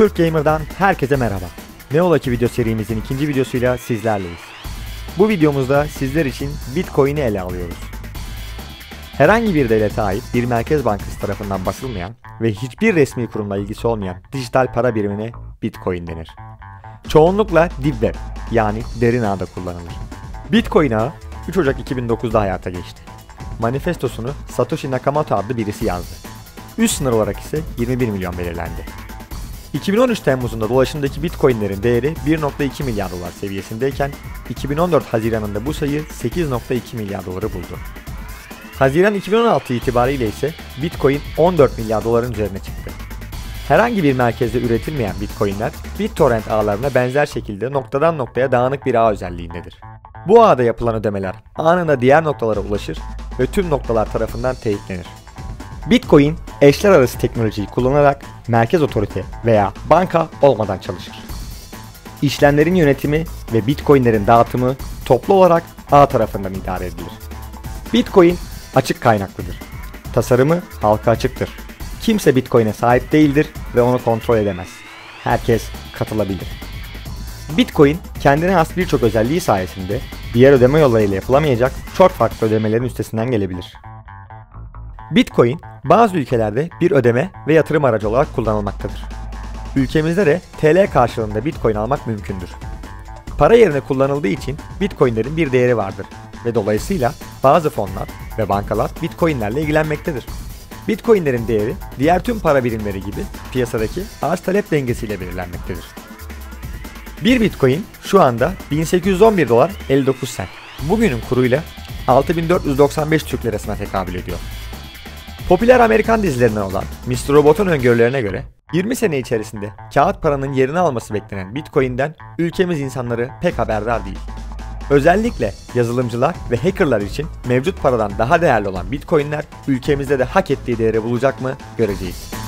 Türk Gamer'dan herkese merhaba. Ne ola ki video serimizin ikinci videosuyla sizlerleyiz. Bu videomuzda sizler için Bitcoin'i ele alıyoruz. Herhangi bir devlete ait bir merkez bankası tarafından basılmayan ve hiçbir resmi kurumla ilgisi olmayan dijital para birimine Bitcoin denir. Çoğunlukla Deep Web yani derin ağda kullanılır. Bitcoin ağı 3 Ocak 2009'da hayata geçti. Manifestosunu Satoshi Nakamoto adlı birisi yazdı. Üst sınır olarak ise 21 milyon belirlendi. 2013 Temmuz'unda dolaşımdaki Bitcoin'lerin değeri 1.2 milyar dolar seviyesindeyken 2014 Haziran'ında bu sayı 8.2 milyar doları buldu. Haziran 2016 itibariyle ise Bitcoin 14 milyar doların üzerine çıktı. Herhangi bir merkezde üretilmeyen Bitcoin'ler BitTorrent ağlarına benzer şekilde noktadan noktaya dağınık bir ağ özelliğindedir. Bu ağda yapılan ödemeler anında diğer noktalara ulaşır ve tüm noktalar tarafından teyitlenir. Bitcoin, eşler arası teknolojiyi kullanarak merkez otorite veya banka olmadan çalışır. İşlemlerin yönetimi ve Bitcoin'lerin dağıtımı toplu olarak ağ tarafından idare edilir. Bitcoin açık kaynaklıdır. Tasarımı halka açıktır. Kimse Bitcoin'e sahip değildir ve onu kontrol edemez. Herkes katılabilir. Bitcoin kendine has birçok özelliği sayesinde diğer ödeme yollarıyla yapılamayacak çok farklı ödemelerin üstesinden gelebilir. Bitcoin bazı ülkelerde bir ödeme ve yatırım aracı olarak kullanılmaktadır. Ülkemizde de TL karşılığında Bitcoin almak mümkündür. Para yerine kullanıldığı için Bitcoin'lerin bir değeri vardır ve dolayısıyla bazı fonlar ve bankalar Bitcoin'lerle ilgilenmektedir. Bitcoin'lerin değeri diğer tüm para birimleri gibi piyasadaki arz talep dengesiyle belirlenmektedir. Bir Bitcoin şu anda 1811 dolar 59 sent. Bugünün kuruyla 6495 Türk lirasına tekabül ediyor. Popüler Amerikan dizilerinden olan Mr. Robot'un öngörülerine göre 20 sene içerisinde kağıt paranın yerini alması beklenen Bitcoin'den ülkemiz insanları pek haberdar değil. Özellikle yazılımcılar ve hackerlar için mevcut paradan daha değerli olan Bitcoin'ler ülkemizde de hak ettiği değeri bulacak mı göreceğiz.